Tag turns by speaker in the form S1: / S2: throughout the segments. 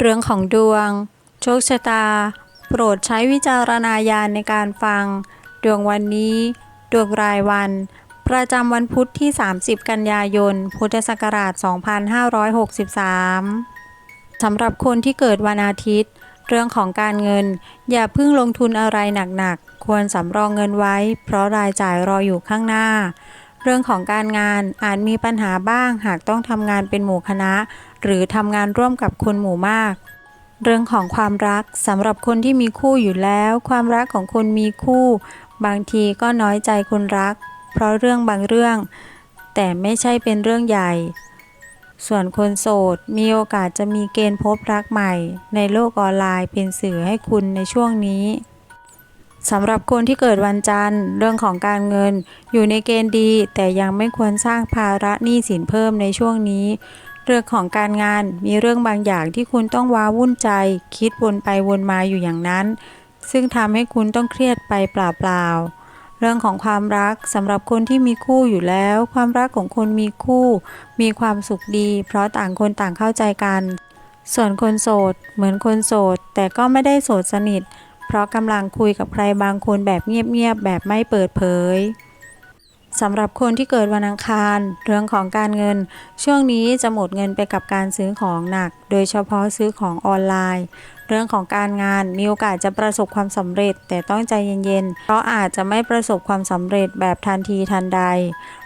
S1: เรื่องของดวง โชคชะตา โปรดใช้วิจารณญาณในการฟัง ดวงวันนี้ ดวงรายวัน ประจำวันพุธที่ 30 กันยายน พุทธศักราช 2563 สำหรับคนที่เกิดวันอาทิตย์ เรื่องของการเงิน อย่าเพิ่งลงทุนอะไรหนักๆ ควรสำรองเงินไว้ เพราะรายจ่ายรออยู่ข้างหน้า เรื่องของการงานอาจมีปัญหาบ้าง หากต้องทำงานเป็นหมู่คณะ หรือทำงานร่วมกับคนหมู่มาก เรื่องของความรักสำหรับคนที่มีคู่อยู่แล้ว ความรักของคนมีคู่ บางทีก็น้อยใจคนรัก เพราะเรื่องบางเรื่อง แต่ไม่ใช่เป็นเรื่องใหญ่ ส่วนคนโสดมีโอกาสจะมีเกณฑ์พบรักใหม่ ในโลกออนไลน์เป็นสื่อให้คุณในช่วงนี้ สำหรับคนที่เกิดวันจันทร์ เรื่องของการเงิน อยู่ในเกณฑ์ดี แต่ยังไม่ควรสร้างภาระหนี้สินเพิ่มในช่วงนี้ เรื่องของการงานมีเรื่องบางอย่างที่คุณต้องว้าวุ่นใจ คิดวนไปวนมาอยู่อย่างนั้น ซึ่งทำให้คุณต้องเครียดไปเปล่าๆเรื่องของความรักสำหรับคนที่มีคู่อยู่แล้ว ความรักของคนมีคู่ มีความสุขดี เพราะต่างคนต่างเข้าใจกัน ส่วนคนโสด เหมือนคนโสด แต่ก็ไม่ได้โสดสนิท เพราะกำลังคุยกับใครบางคนแบบเงียบๆแบบไม่เปิดเผยสำหรับคนที่เกิดวันอังคาร เรื่องของการเงิน ช่วงนี้จะหมดเงินไปกับการซื้อของหนัก โดยเฉพาะซื้อของออนไลน์ เรื่องของการงานมีโอกาสจะประสบความสำเร็จ แต่ต้องใจเย็นๆ เพราะอาจจะไม่ประสบความสำเร็จแบบทันทีทันใด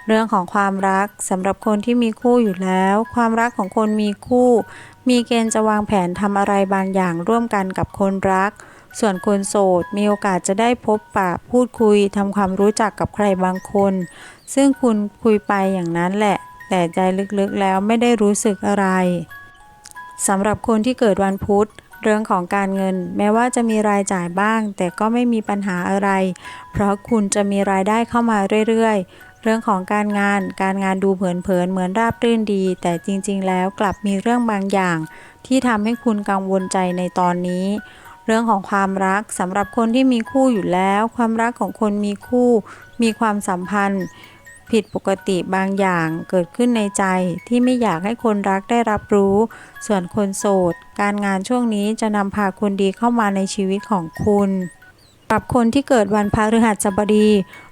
S1: เรื่องของความรักสำหรับคนที่มีคู่อยู่แล้ว ความรักของคนมีคู่ มีเกณฑ์จะวางแผนทำอะไรบางอย่างร่วมกันกับคนรัก ส่วนคนโสดมีโอกาสจะได้พบปะพูดคุยทำความรู้จักกับใครบางคน ซึ่งคุณคุยไปอย่างนั้นแหละ แต่ใจลึกๆแล้วไม่ได้รู้สึกอะไรสำหรับคนที่เกิดวันพุธเรื่องของการเงิน แม้ว่าจะมีรายจ่ายบ้าง แต่ก็ไม่มีปัญหาอะไร เพราะคุณจะมีรายได้เข้ามาเรื่อยๆ เรื่องของการงาน การงานดูเผินๆ เหมือนราบรื่นดี แต่จริงๆ แล้วกลับมีเรื่องบางอย่าง ที่ทำให้คุณกังวลใจในตอนนี้ เรื่องของความรักสำหรับคนที่มีคู่อยู่แล้ว ความรักของคนมีคู่ มีความสัมพันธ์ ผิดปกติบางอย่างเกิดขึ้นในใจที่ไม่อยากให้คนรักได้รับรู้ ส่วนคนโสด การงานช่วงนี้จะนำพาคนดีเข้ามาในชีวิตของคุณสำหรับคนที่เกิดวันพฤหัสบดี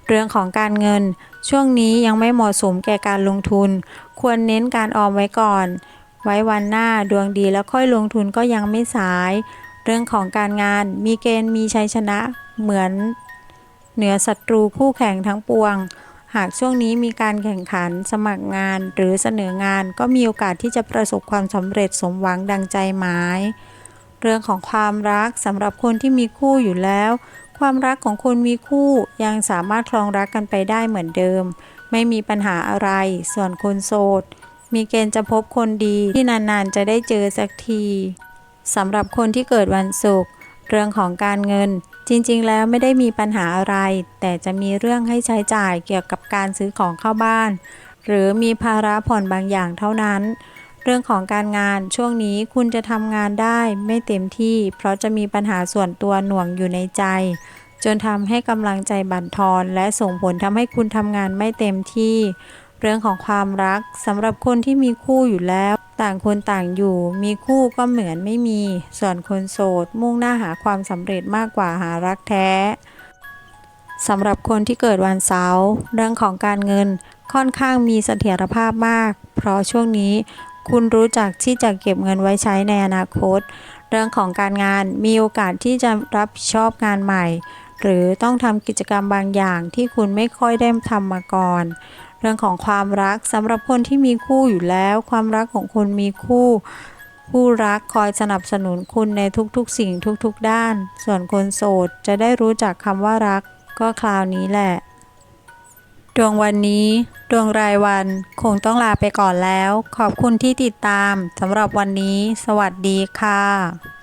S1: เรื่องของการเงิน ช่วงนี้ยังไม่เหมาะสมแก่การลงทุน ควรเน้นการออมไว้ก่อน ไว้วันหน้าดวงดีแล้วค่อยลงทุนก็ยังไม่สาย รื่องของการงานมีเกณฑ์มีชัยชนะเหมือนเหนือศัตรูคู่แข่งทั้งปวง หากช่วงนี้มีการแข่งขันสมัครงานหรือเสนองานก็มีโอกาสที่จะประสบความสำเร็จสมหวังดังใจหมาย เรื่องของความรักสำหรับคนที่มีคู่อยู่แล้ว ความรักของคนมีคู่ยังสามารถครองรักกันไปได้เหมือนเดิม ไม่มีปัญหาอะไร ส่วนคนโสดมีเกณฑ์จะพบคนดีที่นานๆจะได้เจอสักที สำหรับคนที่เกิดวันศุกร์เรื่องของการเงิน จริงๆ แล้วไม่ได้มีปัญหาอะไร แต่จะมีเรื่องให้ใช้จ่ายเกี่ยวกับการซื้อของเข้าบ้าน หรือมีภาระผ่อนบางอย่างเท่านั้น เรื่องของการงานช่วงนี้คุณจะทำงานได้ไม่เต็มที่ เพราะจะมีปัญหาส่วนตัวหน่วงอยู่ในใจ จนทำให้กำลังใจบั่นทอน และส่งผลทำให้คุณทำงานไม่เต็มที่ เรื่องของความรักสำหรับคนที่มีคู่อยู่แล้ว ต่างคนต่างอยู่ มีคู่ก็เหมือนไม่มี ส่วนคนโสด มุ่งหน้าหาความสำเร็จมากกว่าหารักแท้สำหรับคนที่เกิดวันเสาร์เรื่องของการเงินค่อนข้างมีเสถียรภาพมาก เพราะช่วงนี้คุณรู้จักที่จะเก็บเงินไว้ใช้ในอนาคต เรื่องของการงานมีโอกาสที่จะรับชอบงานใหม่ หรือต้องทำกิจกรรมบางอย่างที่คุณไม่ค่อยได้ทำมาก่อน เรื่องของความรักสำหรับคนที่มีคู่อยู่แล้ว ความรักของคนมีคู่ผู้รักคอยสนับสนุนคุณในทุกๆ สิ่งทุกๆ ด้าน ส่วนคนโสดจะได้รู้จักคำว่ารักก็คราวนี้แหละ ดวงวันนี้ ดวงรายวันคงต้องลาไปก่อนแล้ว ขอบคุณที่ติดตามสำหรับวันนี้ สวัสดีค่ะ